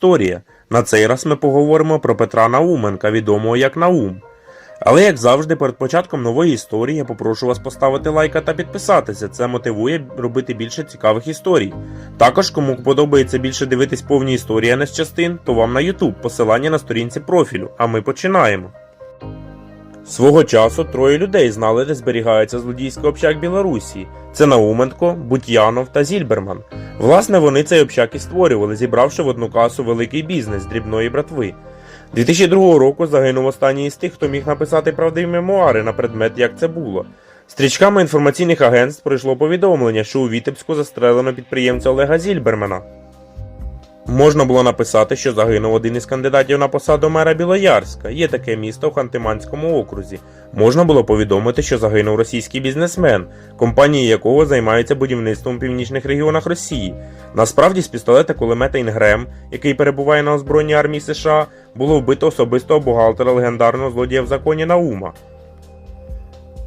історія. На цей раз ми поговоримо про Петра Науменка, відомого як Наум. Але, як завжди, перед початком нової історії я попрошу вас поставити лайка та підписатися. Це мотивує робити більше цікавих історій. Також, кому подобається більше дивитись повні історії, а не з частин, то вам на YouTube посилання на сторінці профілю. А ми починаємо. Свого часу троє людей знали, де зберігається злодійський общак Білорусі. Це Науменко, Бутянов та Зільберман. Власне, вони цей общак і створювали, зібравши в одну касу великий бізнес дрібної братви. 2002 року загинув останній із тих, хто міг написати правдиві мемуари на предмет, як це було. Стрічками інформаційних агентств прийшло повідомлення, що у Вітебську застрелено підприємця Олега Зільбермана. Можна було написати, що загинув один із кандидатів на посаду мера Білоярська. Є таке місто в Хантиманському окрузі. Можна було повідомити, що загинув російський бізнесмен, компанії якого займаються будівництвом у північних регіонах Росії. Насправді, з пістолета кулемета Інгрем, який перебуває на озброєнні армії США, було вбито особистого бухгалтера легендарного злодія в законі Наума.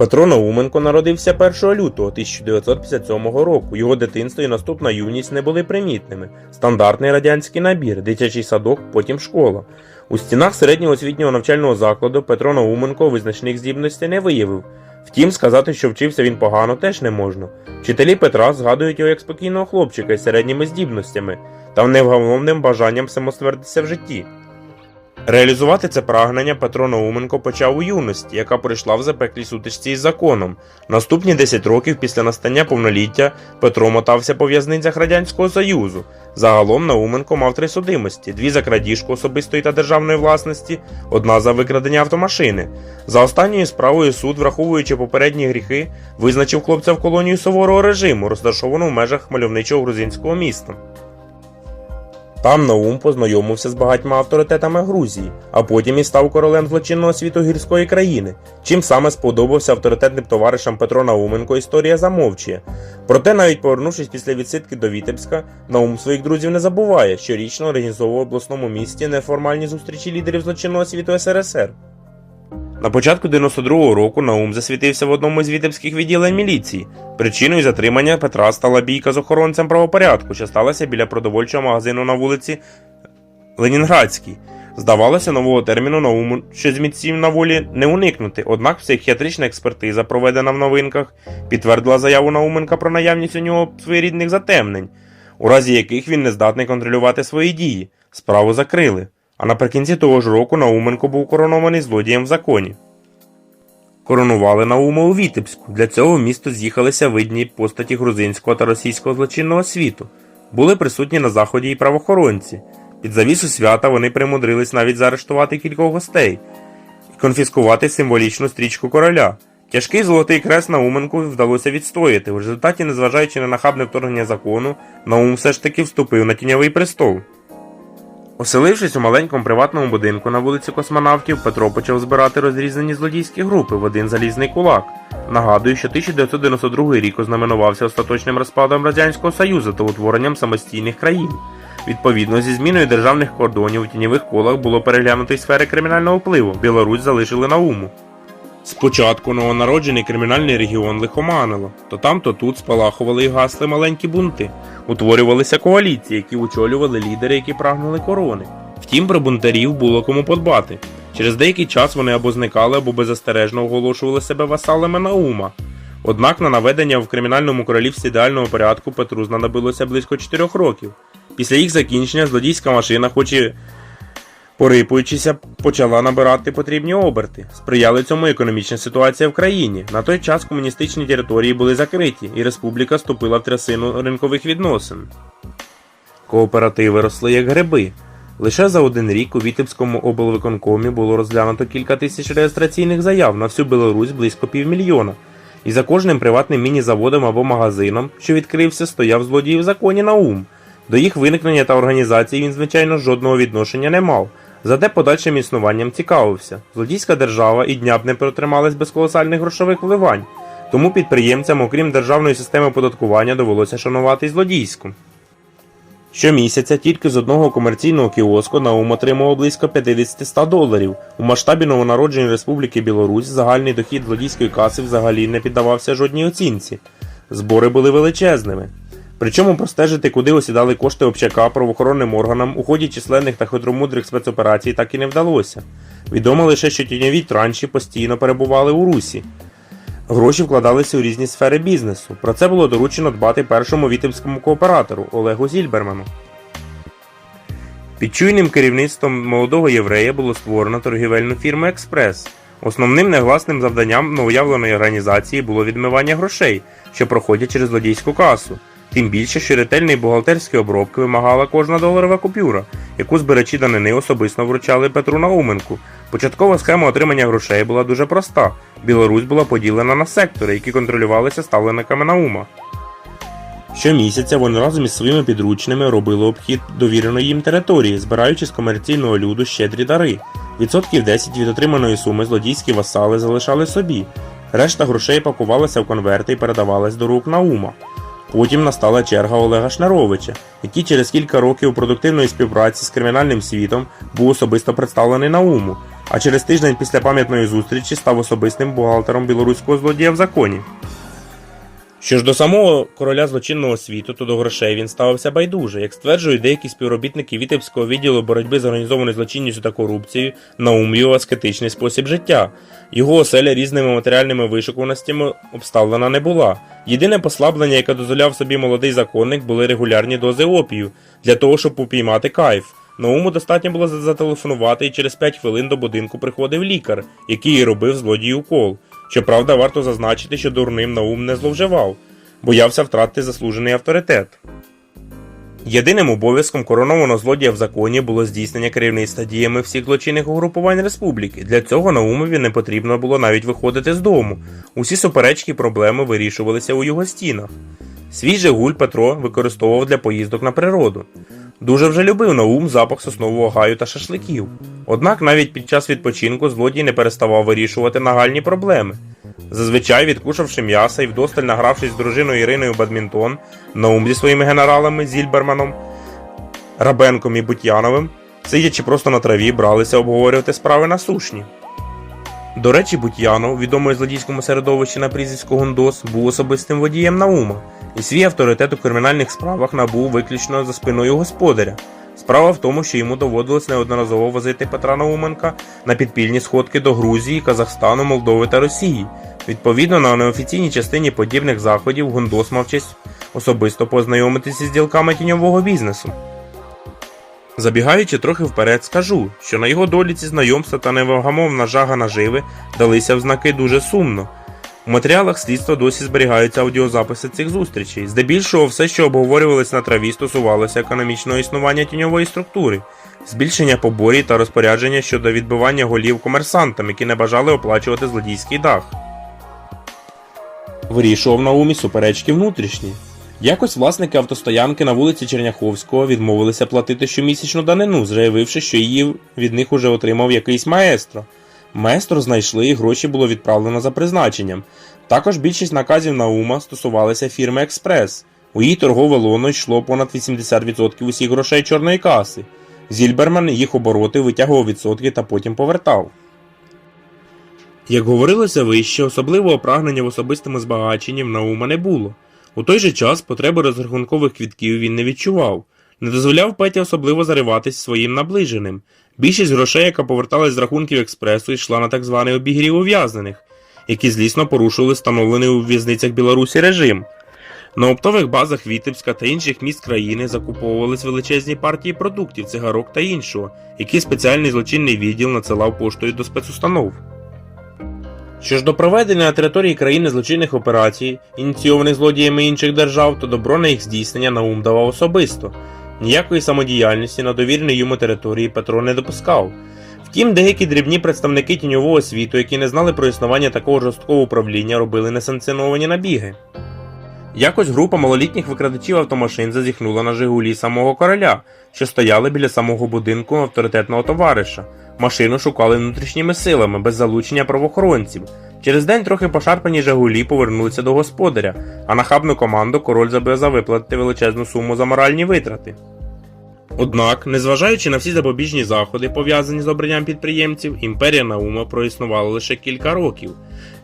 Петро Науменко народився 1 лютого 1957 року. Його дитинство і наступна юність не були примітними. Стандартний радянський набір, дитячий садок, потім школа. У стінах середнього освітнього навчального закладу Петро Науменко визначних здібностей не виявив. Втім, сказати, що вчився він погано, теж не можна. Вчителі Петра згадують його як спокійного хлопчика із середніми здібностями та невгамовним бажанням самоствердитися в житті. Реалізувати це прагнення Петро Науменко почав у юності, яка пройшла в запеклій сутичці із законом. Наступні 10 років після настання повноліття Петро мотався по в'язницях Радянського Союзу. Загалом Науменко мав три судимості: дві за крадіжку особистої та державної власності, одна за викрадення автомашини. За останньою справою суд, враховуючи попередні гріхи, визначив хлопця в колонію суворого режиму, розташовану в межах мальовничого грузинського міста. Там Наум познайомився з багатьма авторитетами Грузії, а потім і став королем злочинного світу гірської країни. Чим саме сподобався авторитетним товаришам Петро Науменко, історія замовчує. Проте, навіть повернувшись після відсидки до Вітебська, Наум своїх друзів не забуває, щорічно організовував в обласному місті неформальні зустрічі лідерів злочинного світу СРСР. На початку 92-го року Наум засвітився в одному з вітебських відділень міліції. Причиною затримання Петра стала бійка з охоронцем правопорядку, що сталася біля продовольчого магазину на вулиці Ленінградській. Здавалося, нового терміну Науму, що з мітців на волі не уникнути, однак психіатрична експертиза, проведена в новинках, підтвердила заяву Науменка про наявність у нього своєрідних затемнень, у разі яких він не здатний контролювати свої дії. Справу закрили. А наприкінці того ж року Науменко був коронований злодієм в законі. Коронували Наума у Вітебську. Для цього в місто з'їхалися видні постаті грузинського та російського злочинного світу. Були присутні на заході і правоохоронці. Під завісу свята вони примудрились навіть заарештувати кількох гостей і конфіскувати символічну стрічку короля. Тяжкий золотий крест Науменку вдалося відстояти. В результаті, незважаючи на нахабне вторгнення закону, Наум все ж таки вступив на тіньовий престол. Оселившись у маленькому приватному будинку на вулиці космонавтів, Петро почав збирати розрізнені злодійські групи в один залізний кулак. Нагадую, що 1992 рік ознаменувався остаточним розпадом Радянського Союзу та утворенням самостійних країн. Відповідно, зі зміною державних кордонів у тіньових колах було переглянуто й сфери кримінального впливу. Білорусь залишили на уму. Спочатку новонароджений кримінальний регіон лихоманило, то там, то тут спалахували і гасли маленькі бунти. Утворювалися коаліції, які очолювали лідери, які прагнули корони. Втім, про бунтарів було кому подбати. Через деякий час вони або зникали, або беззастережно оголошували себе васалами Наума. Однак на наведення в кримінальному королівстві ідеального порядку Петру знадобилося близько 4 років. Після їх закінчення злодійська машина, хоч і порипуючися, почала набирати потрібні оберти. Сприяли цьому економічна ситуація в країні. На той час комуністичні території були закриті, і республіка вступила в трясину ринкових відносин. Кооперативи росли як гриби. Лише за один рік у Вітебському облвиконкомі було розглянуто кілька тисяч реєстраційних заяв на всю Білорусь близько півмільйона. І за кожним приватним міні-заводом або магазином, що відкрився, стояв злодій в законі Наум. До їх виникнення та організації він, звичайно, жодного відношення не мав. Зате подальшим існуванням цікавився. Злодійська держава і дня б не протрималась без колосальних грошових вливань. Тому підприємцям, окрім державної системи оподаткування, довелося шанувати й злодійську. Щомісяця тільки з одного комерційного кіоску Наум отримував близько 50-100 доларів. У масштабі новонародженої Республіки Білорусь загальний дохід злодійської каси взагалі не піддавався жодній оцінці. Збори були величезними. Причому простежити, куди осідали кошти общака правоохоронним органам у ході численних та хитромудрих спецоперацій так і не вдалося. Відомо лише, що тіньові транші постійно перебували у русі. Гроші вкладалися у різні сфери бізнесу. Про це було доручено дбати першому вітебському кооператору Олегу Зільберману. Під чуйним керівництвом молодого єврея було створено торгівельну фірму Експрес. Основним негласним завданням новоявленої організації було відмивання грошей, що проходять через злодійську касу. Тим більше, що ретельної бухгалтерської обробки вимагала кожна доларова купюра, яку збирачі данини особисто вручали Петру Науменку. Початкова схема отримання грошей була дуже проста. Білорусь була поділена на сектори, які контролювалися ставленниками Наума. Щомісяця вони разом із своїми підручними робили обхід довіреної їм території, збираючи з комерційного люду щедрі дари. Відсотків 10 від отриманої суми злодійські васали залишали собі. Решта грошей пакувалася в конверти і передавалась до рук Наума. Потім настала черга Олега Шнаровича, який через кілька років продуктивної співпраці з кримінальним світом був особисто представлений на уму, а через тиждень після пам'ятної зустрічі став особистим бухгалтером білоруського злодія в законі. Що ж до самого короля злочинного світу, то до грошей він ставився байдуже. Як стверджують деякі співробітники Вітебського відділу боротьби з організованою злочинністю та корупцією, Наум його аскетичний спосіб життя. Його оселя різними матеріальними вишукуваностями обставлена не була. Єдине послаблення, яке дозволяв собі молодий законник, були регулярні дози опію для того, щоб упіймати кайф. Науму достатньо було зателефонувати, і через 5 хвилин до будинку приходив лікар, який робив злодію укол. Щоправда, варто зазначити, що дурним Наум не зловживав, боявся втратити заслужений авторитет. Єдиним обов'язком коронованого злодія в законі було здійснення керівництва діями всіх злочинних угрупувань республіки. Для цього Наумові не потрібно було навіть виходити з дому. Усі суперечки і проблеми вирішувалися у його стінах. Свій Жигуль Петро використовував для поїздок на природу. Дуже вже любив Наум запах соснового гаю та шашликів. Однак навіть під час відпочинку злодій не переставав вирішувати нагальні проблеми. Зазвичай, відкушавши м'яса і вдосталь награвшись з дружиною Іриною бадмінтон, Наум зі своїми генералами Зільберманом, Рабенком і Бутяновим, сидячи просто на траві, бралися обговорювати справи насушні. До речі, Бутянов, відомий злодійському середовищі на прізвисько Гундос, був особистим водієм Наума, і свій авторитет у кримінальних справах набув виключно за спиною господаря. Справа в тому, що йому доводилось неодноразово возити Петра Науменка на підпільні сходки до Грузії, Казахстану, Молдови та Росії. Відповідно, на неофіційній частині подібних заходів Гундос мав честь особисто познайомитися з ділками тіньового бізнесу. Забігаючи трохи вперед, скажу, що на його долі ці знайомства та невагамовна жага наживи далися в знаки дуже сумно. У матеріалах слідства досі зберігаються аудіозаписи цих зустрічей. Здебільшого все, що обговорювалось на траві, стосувалося економічного існування тіньової структури, збільшення поборів та розпорядження щодо відбивання голів комерсантам, які не бажали оплачувати злодійський дах. Вирішував на умі суперечки внутрішні. Якось власники автостоянки на вулиці Черняховського відмовилися платити щомісячну данину, заявивши, що її від них уже отримав якийсь маестро. Маестро знайшли і гроші було відправлено за призначенням. Також більшість наказів Наума стосувалися фірми Експрес. У її торгове лоно йшло понад 80% усіх грошей чорної каси. Зільберман їх обороти витягував відсотки та потім повертав. Як говорилося вище, особливого прагнення в особистому збагаченні в Наума не було. У той же час потреби розрахункових квітків він не відчував, не дозволяв Петі особливо зариватись своїм наближеним. Більшість грошей, яка поверталась з рахунків експресу, йшла на так званий обігрів ув'язнених, які злісно порушували встановлений у в'язницях Білорусі режим. На оптових базах Вітебська та інших міст країни закуповувались величезні партії продуктів, цигарок та іншого, які спеціальний злочинний відділ надсилав поштою до спецустанов. Що ж до проведення на території країни злочинних операцій, ініційованих злодіями інших держав, то добро на їх здійснення Наум давав особисто. Ніякої самодіяльності на довіреній йому території Петро не допускав. Втім, деякі дрібні представники тіньового світу, які не знали про існування такого жорсткого управління, робили несанкціоновані набіги. Якось група малолітніх викрадачів автомашин зазіхнула на Жигулі самого короля, що стояли біля самого будинку авторитетного товариша. Машину шукали внутрішніми силами, без залучення правоохоронців. Через день трохи пошарпані Жигулі повернулися до господаря, а нахабну команду король зобов'язав виплатити величезну суму за моральні витрати. Однак, незважаючи на всі запобіжні заходи, пов'язані з обранням підприємців, імперія Наума проіснувала лише кілька років.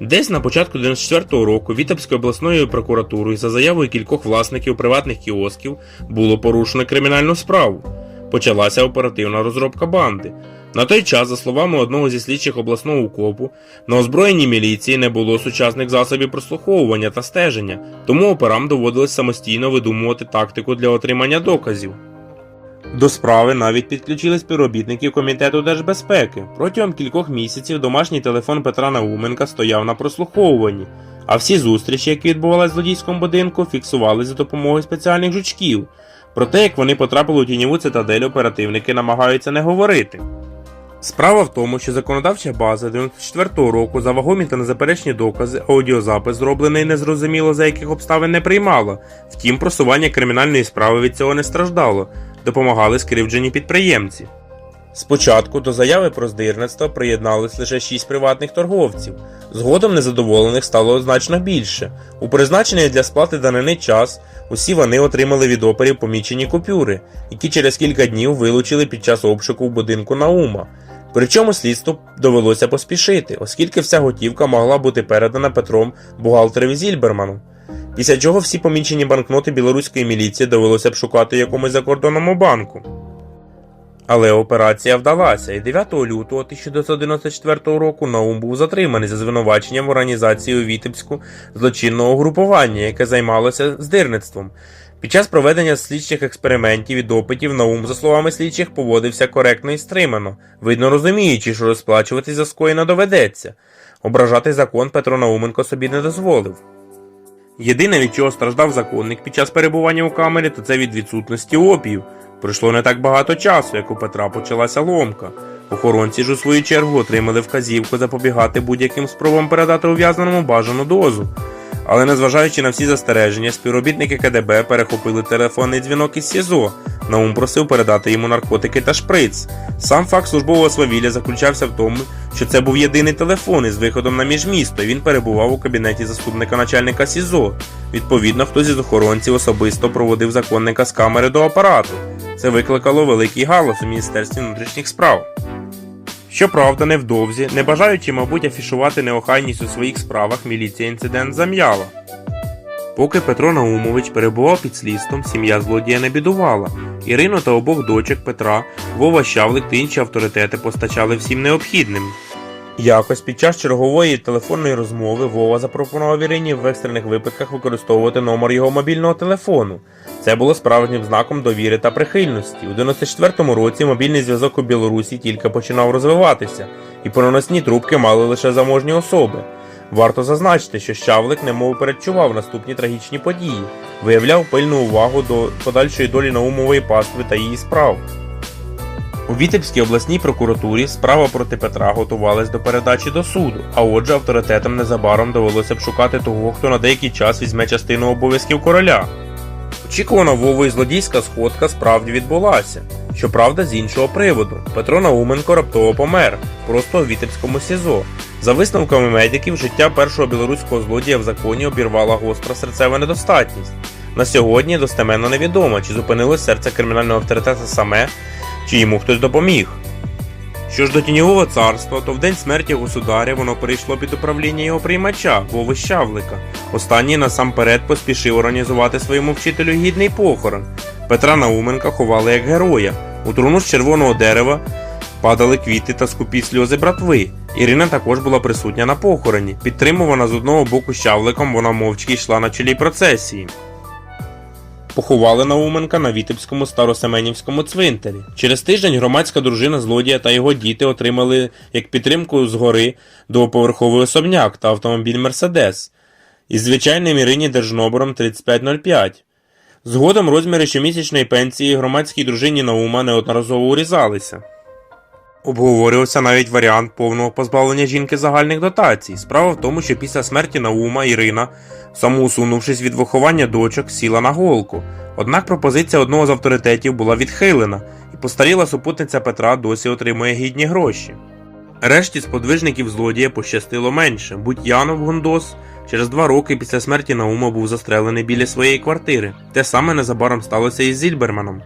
Десь на початку 94-го року Вітебською обласною прокуратурою за заявою кількох власників приватних кіосків було порушено кримінальну справу. Почалася оперативна розробка банди. На той час, за словами одного зі слідчих обласного укопу, на озброєній міліції не було сучасних засобів прослуховування та стеження, тому операм доводилось самостійно видумувати тактику для отримання доказів. До справи навіть підключили співробітників Комітету держбезпеки. Протягом кількох місяців домашній телефон Петра Науменка стояв на прослуховуванні, а всі зустрічі, які відбувалися в злодійському будинку, фіксували за допомогою спеціальних жучків. Про те, як вони потрапили у тіньову цитадель, оперативники намагаються не говорити. Справа в тому, що законодавча база 94-го року за вагомі та незаперечні докази аудіозапис, зроблений незрозуміло за яких обставин не приймала. Втім, просування кримінальної справи від цього не страждало, допомагали скривджені підприємці. Спочатку до заяви про здирництво приєднались лише шість приватних торговців. Згодом незадоволених стало значно більше. У призначений для сплати данини час усі вони отримали від оперів помічені купюри, які через кілька днів вилучили під час обшуку в будинку Наума. Причому слідству довелося поспішити, оскільки вся готівка могла бути передана Петром бухгалтерові Зільберману. Після чого всі помічені банкноти білоруської міліції довелося б шукати якомусь закордонному банку. Але операція вдалася, і 9 лютого 1994 року Наум був затриманий за звинуваченням в організації у Вітебську злочинного групування, яке займалося здирництвом. Під час проведення слідчих експериментів і допитів Наум, за словами слідчих, поводився коректно і стримано, видно розуміючи, що розплачуватись за скоєне доведеться. Ображати закон Петро Науменко собі не дозволив. Єдине, від чого страждав законник під час перебування у камері, то це від відсутності опіїв. Пройшло не так багато часу, як у Петра почалася ломка. Охоронці ж у свою чергу отримали вказівку запобігати будь-яким спробам передати ув'язненому бажану дозу. Але незважаючи на всі застереження, співробітники КДБ перехопили телефонний дзвінок із СІЗО. Наум просив передати йому наркотики та шприц. Сам факт службового свавілля заключався в тому, що це був єдиний телефон із виходом на міжмісто, і він перебував у кабінеті заступника начальника СІЗО. Відповідно, хтось із охоронців особисто проводив законника з камери до апарату. Це викликало великий галас у Міністерстві внутрішніх справ. Щоправда, невдовзі, не бажаючи, мабуть, афішувати неохайність у своїх справах, міліція інцидент зам'яла. Поки Петро Наумович перебував під слідством, сім'я злодія не бідувала. Ірину та обох дочок Петра, Вова Щавлик та інші авторитети постачали всім необхідним. Якось під час чергової телефонної розмови Вова запропонував Ірині в екстрених випадках використовувати номер його мобільного телефону. Це було справжнім знаком довіри та прихильності. У 94-му році мобільний зв'язок у Білорусі тільки починав розвиватися, і проносні трубки мали лише заможні особи. Варто зазначити, що Щавлик немов передчував наступні трагічні події, виявляв пильну увагу до подальшої долі Наумової пастви та її справ. У Вітебській обласній прокуратурі справа проти Петра готувалась до передачі до суду, а отже, авторитетам незабаром довелося б шукати того, хто на деякий час візьме частину обов'язків короля. Очікувана Вовою злодійська сходка справді відбулася. Щоправда, з іншого приводу. Петро Науменко раптово помер, просто у Вітебському СІЗО. За висновками медиків, життя першого білоруського злодія в законі обірвала гостра серцева недостатність. На сьогодні достеменно невідомо, чи зупинилось серце кримінального авторитета саме, чи йому хтось допоміг. Що ж до тіньового царства, то в день смерті государя воно перейшло під управління його приймача, Вови Щавлика. Останній насамперед поспішив організувати своєму вчителю гідний похорон. Петра Науменка ховали як героя. У труну з червоного дерева падали квіти та скупі сльози братви. Ірина також була присутня на похороні. Підтримувана з одного боку щавликом, вона мовчки йшла на чолі процесії. Поховали Науменка на Вітебському старосеменівському цвинтарі. Через тиждень громадська дружина злодія та його діти отримали як підтримку згори двоповерховий особняк та автомобіль Мерседес із звичайним Ірині Держнобором 3505. Згодом розміри щомісячної пенсії громадській дружині Наума неодноразово урізалися. Обговорювався навіть варіант повного позбавлення жінки загальних дотацій. Справа в тому, що після смерті Наума Ірина, самоусунувшись від виховання дочок, сіла на голку. Однак пропозиція одного з авторитетів була відхилена, і постаріла супутниця Петра досі отримує гідні гроші. Решті сподвижників злодія пощастило менше. Будь-Янов Гундос через два роки після смерті Наума був застрелений біля своєї квартири. Те саме незабаром сталося і з Зільберманом.